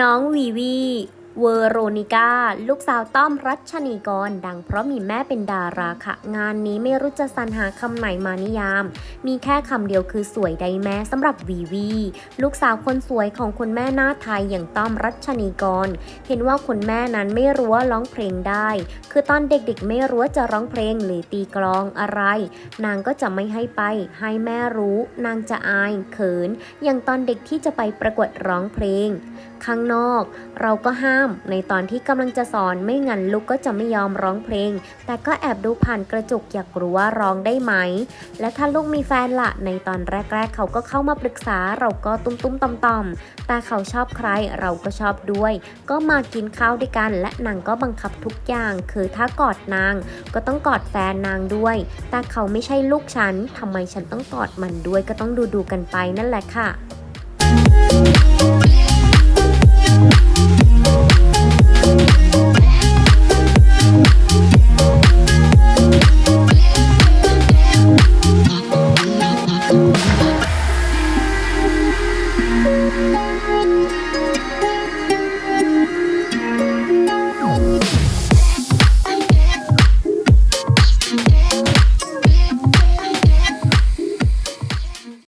น้องวีวี เวอโรนิก้า ลูกสาวต้อมรัชนีกร ดังเพราะมีแม่เป็นดาราค่ะ งานนี้ไม่รู้จะสรรหาคำไหนมานิยาม มีแค่คำเดียวคือสวยได้แม่สำหรับวีวี ลูกสาวคนสวยของคุณแม่หน้าไทยอย่างต้อมรัชนีกร เห็นว่าคุณแม่นั้นไม่รู้ว่าร้องเพลงได้ คือตอนเด็กๆไม่รู้ว่าจะร้องเพลงหรือตีกลองอะไร นางก็จะไม่ให้ไป ให้แม่รู้ นางจะอายเขิน อย่างตอนเด็กที่จะไปประกวดร้องเพลง ข้างนอก เราก็ห้ามในตอนที่กำลังจะสอนไม่งั้นลูกก็จะไม่ยอมร้องเพลง แต่ก็แอบดูผ่านกระจกอยากรู้ว่าร้องได้ไหม และถ้าลูกมีแฟนละในตอนแรก ๆ เขาก็เข้ามาปรึกษาเราก็ตุ้มๆต่อมๆแต่เขาชอบใครเราก็ชอบด้วย ก็มากินข้าวด้วยกัน และนางก็บังคับทุกอย่าง คือถ้ากอดนาง ก็ต้องกอดแฟนนางด้วย แต่เขาไม่ใช่ลูกฉันทำไมฉันต้องกอดมันด้วยก็ต้องดูดูๆกันไปนั่นแหละค่ะ